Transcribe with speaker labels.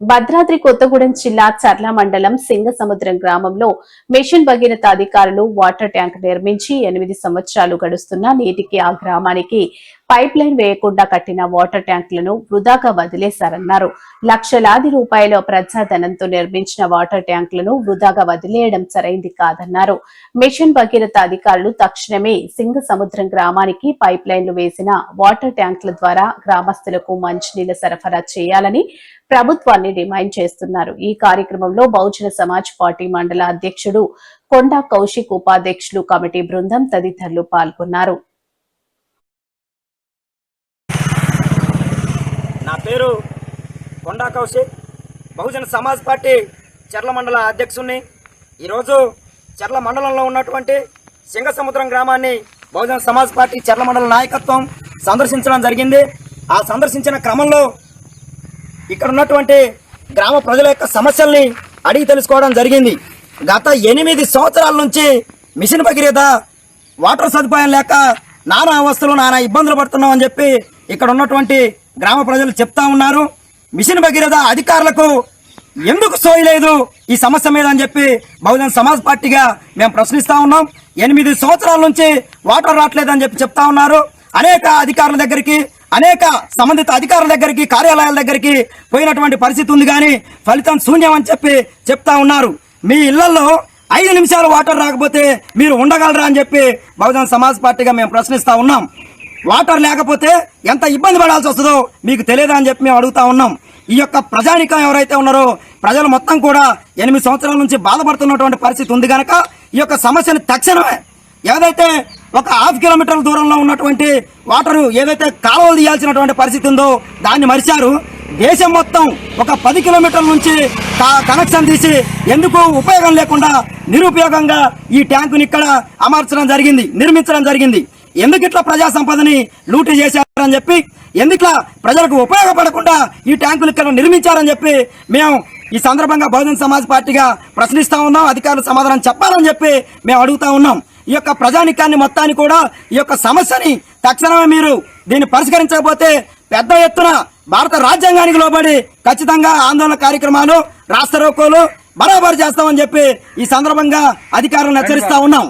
Speaker 1: భద్రాద్రి కొత్తగూడెం జిల్లా చర్ల మండలం సింగసముద్రం గ్రామంలో మిషన్ భగీరథ అధికారులు వాటర్ ట్యాంక్ నిర్మించి ఎనిమిది సంవత్సరాలు గడుస్తున్నా నేటికి ఆ గ్రామానికి పైప్ లైన్ వేయకుండా కట్టిన వాటర్ ట్యాంకులను వృధాగా వదిలేశారన్నారు. లక్షలాది రూపాయల ప్రజాధనంతో నిర్మించిన వాటర్ ట్యాంకులను వృధాగా వదిలేయడం సరైంది కాదన్నారు. మిషన్ భగీరథ అధికారులు తక్షణమే సింగ సముద్రం గ్రామానికి పైప్ లైన్లు వేసిన వాటర్ ట్యాంకుల ద్వారా గ్రామస్తులకు మంచినీళ్ళ సరఫరా చేయాలని ప్రభుత్వాన్ని డిమాండ్ చేస్తున్నారు. ఈ కార్యక్రమంలో బహుజన సమాజ్ పార్టీ మండల అధ్యక్షుడు కొండా కౌశిక్ ఉపాధ్యక్షులు కమిటీ బృందం తదితరులు పాల్గొన్నారు.
Speaker 2: పేరు కొండా కౌశిక్. బహుజన సమాజ్ పార్టీ చెర్ల మండల అధ్యక్షుణ్ణి. ఈరోజు చెర్ల మండలంలో ఉన్నటువంటి సింగసముద్రం గ్రామాన్ని బహుజన సమాజ్ పార్టీ చెర్ల మండల నాయకత్వం సందర్శించడం జరిగింది. ఆ సందర్శించిన క్రమంలో ఇక్కడ ఉన్నటువంటి గ్రామ ప్రజల యొక్క సమస్యల్ని అడిగి తెలుసుకోవడం జరిగింది. గత ఎనిమిది సంవత్సరాల నుంచి మిషన్ భగీరథ వాటర్ సదుపాయం లేక నానా అవస్థలు నానా ఇబ్బందులు పడుతున్నామని చెప్పి ఇక్కడ ఉన్నటువంటి గ్రామ ప్రజలు చెప్తా ఉన్నారు. మిషన్ భగీరథ అధికారులకు ఎందుకు సోయలేదు ఈ సమస్య మీద అని చెప్పి బహుజన సమాజ్ పార్టీగా మేము ప్రశ్నిస్తా ఉన్నాం. ఎనిమిది సంవత్సరాల నుంచి వాటర్ రావట్లేదని చెప్పి చెప్తా ఉన్నారు. అనేక అధికారుల దగ్గరికి అనేక సంబంధిత అధికారుల దగ్గరికి కార్యాలయాల దగ్గరికి పోయినటువంటి పరిస్థితి ఉంది కానీ ఫలితం శూన్యం అని చెప్పి చెప్తా ఉన్నారు. మీ ఇళ్ళలో ఐదు నిమిషాలు వాటర్ రాకపోతే మీరు ఉండగలరా అని చెప్పి బహుజన సమాజ్ పార్టీగా మేము ప్రశ్నిస్తా ఉన్నాం. వాటర్ లేకపోతే ఎంత ఇబ్బంది పడాల్సి వస్తుందో మీకు తెలియదా అని చెప్పి మేము అడుగుతా ఉన్నాం. ఈ యొక్క ప్రజానికం ఎవరైతే ఉన్నారో ప్రజలు మొత్తం కూడా ఎనిమిది సంవత్సరాల నుంచి బాధపడుతున్నటువంటి పరిస్థితి ఉంది కనుక ఈ యొక్క సమస్యను తక్షణమే ఏదైతే ఒక హాఫ్ కిలోమీటర్ల దూరంలో ఉన్నటువంటి వాటర్ ఏదైతే కాలువలు తీయాల్సినటువంటి పరిస్థితి ఉందో దాన్ని మరిచారు. దేశం మొత్తం ఒక పది కిలోమీటర్ల నుంచి కనెక్షన్ తీసి ఎందుకు ఉపయోగం లేకుండా నిరుపయోగంగా ఈ ట్యాంకుని ఇక్కడ అమర్చడం జరిగింది నిర్మించడం జరిగింది. ఎందుకు ఇట్లా ప్రజా సంపదని లూటీ చేశారని చెప్పి ఎందుకు ప్రజలకు ఉపయోగపడకుండా ఈ ట్యాంకులు ఇక్కడ నిర్మించారని చెప్పి మేము ఈ సందర్భంగా బహుజన సమాజ్ పార్టీగా ప్రశ్నిస్తా ఉన్నాం అధికారులు సమాధానం చెప్పాలని చెప్పి మేము అడుగుతా ఉన్నాం. ఈ యొక్క ప్రజానికాన్ని మొత్తాన్ని కూడా ఈ యొక్క సమస్యని తక్షణమే మీరు దీన్ని పరిష్కరించకపోతే పెద్ద ఎత్తున భారత రాజ్యాంగానికి లోబడి ఖచ్చితంగా ఆందోళన కార్యక్రమాలు రాష్ట్ర రోకోలు బరాబరు చేస్తామని చెప్పి ఈ సందర్భంగా అధికారులను హెచ్చరిస్తా ఉన్నాం.